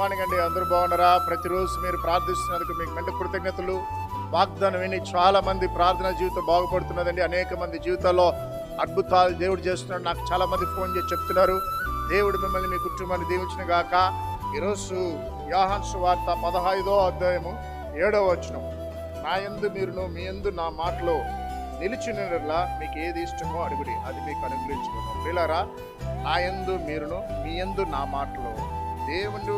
Morning అండి అందరూ బాగున్నారా? ప్రతిరోజు మీరు ప్రార్థిస్తున్నందుకు మీకు మెండ కృతజ్ఞతలు. వాగ్దానం విని చాలా మంది ప్రార్థన జీవితం బాగుపడుతున్నదండి. అనేక మంది జీవితాల్లో అద్భుతాలు దేవుడు చేస్తున్నాడు. నాకు చాలా మంది ఫోన్ చేసి చెప్తున్నారు. దేవుడు మిమ్మల్ని మీ కుటుంబాన్ని దీవించిన గాక. ఈరోజు యాహాన్ వార్త పదహైదో అధ్యాయము ఏడవ వచనం. నా ఎందు మీరును మీ యందు నా మాటలో నిలిచినలా మీకు ఏది ఇష్టమో అడుగుడి. అది మీకు అనుగ్రహించుకున్నాం పిల్లరా నా ఎందు మీరును మీ యందు నా మాటలో. దేవుడు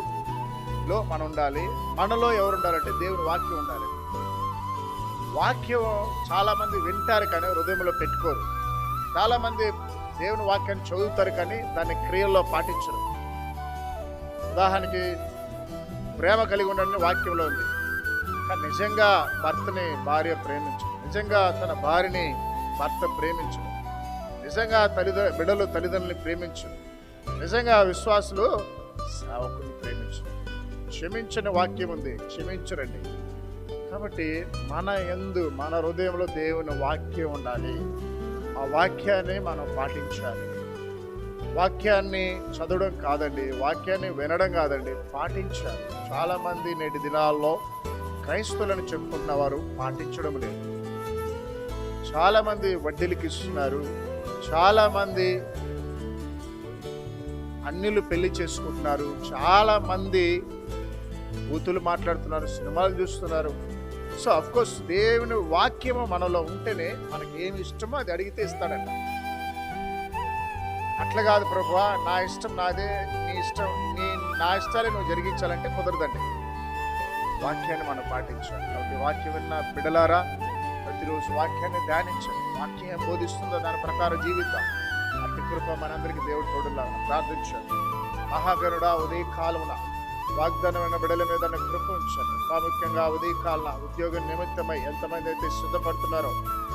లో మనం ఉండాలి. మనలో ఎవరు ఉండాలంటే దేవుని వాక్యం ఉండాలి. వాక్యం చాలా మంది వింటారు కానీ హృదయంలో పెట్టుకోరు. చాలా మంది దేవుని వాక్యాన్ని చదువుతారు కానీ దాన్ని క్రియల్లో పాటించరు. ఉదాహరణకి ప్రేమ కలిగి ఉండాలని వాక్యంలో ఉంది. కానీ నిజంగా భర్తని భార్య ప్రేమించు నిజంగా తన భార్యని భర్త ప్రేమించు నిజంగా తల్లిదండ్రు బిడ్డలు తల్లిదండ్రులని ప్రేమించు నిజంగా విశ్వాసులు సేవకుని ప్రేమించు క్షమించని వాక్యం ఉంది. క్షమించరండి. కాబట్టి మన ఎందు మన హృదయంలో దేవుని వాక్యం ఉండాలి. ఆ వాక్యాన్ని మనం పాటించాలి. వాక్యాన్ని చదవడం కాదండి. వాక్యాన్ని వినడం కాదండి. పాటించాలి. చాలామంది నేటి దినాల్లో క్రైస్తవులను చెప్పుకుంటున్న వారు పాటించడం లేదు. చాలామంది వడ్డీలకి ఇస్తున్నారు. చాలామంది అన్నిలు పెళ్ళి చేసుకుంటున్నారు. చాలామంది బూతులు మాట్లాడుతున్నారు సినిమాలు చూస్తున్నారు. సో అఫ్ కోర్స్ దేవుని వాక్యము మనలో ఉంటేనే మనకి ఏమి ఇష్టమో అది అడిగితే ఇస్తాడంట. అట్లా కాదు ప్రభు నా ఇష్టం నాదే నీ ఇష్టం నీ నా ఇష్టాలే నువ్వు జరిగించాలంటే కుదరదండి. వాక్యాన్ని మనం పాటించాలి. కాబట్టి వాక్యం విన్న బిడలారా ప్రతిరోజు వాక్యాన్ని ధ్యానించండి. వాక్యం ఏం బోధిస్తుందో దాని ప్రకారం జీవితం అట్టి కృప మనందరికీ దేవుడు తోడులా ప్రార్థించండి. మహాగరుడా ఉదయ కాలమున వాగ్దానమైన బిడల మీద కృప ఉంచండి ప్రాముఖ్యంగా ఉదయ కాలన ఉద్యోగం నిమిత్తమై ఎంతమంది అయితే సిద్ధపడుతున్నారో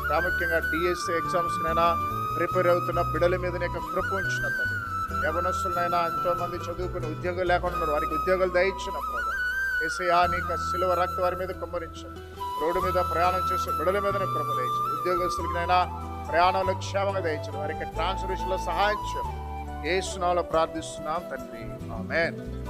ప్రాముఖ్యంగా డిఎస్సి ఎగ్జామ్స్నైనా ప్రిపేర్ అవుతున్న బిడల మీద యొక్క కృప ఉంచిన తండ్రి యవనస్తులనైనా ఎంతోమంది చదువుకుని ఉద్యోగం లేకుండా ఉన్నారు. వారికి ఉద్యోగాలు దయచిన ప్రభు. ఏసయా నీకు సిలువ రక్త వారి మీద కుమ్మరించండి. రోడ్డు మీద ప్రయాణం చేసే బిడల మీద కృప దయచండి ఉద్యోగస్తులకైనా ప్రయాణంలో క్షేమంగా దయచండి వారికి ట్రాన్స్లేషన్లో సహాయం చేయండి. ఏ సునాలో ప్రార్థిస్తున్నాం తండ్రి. ఆమెన్.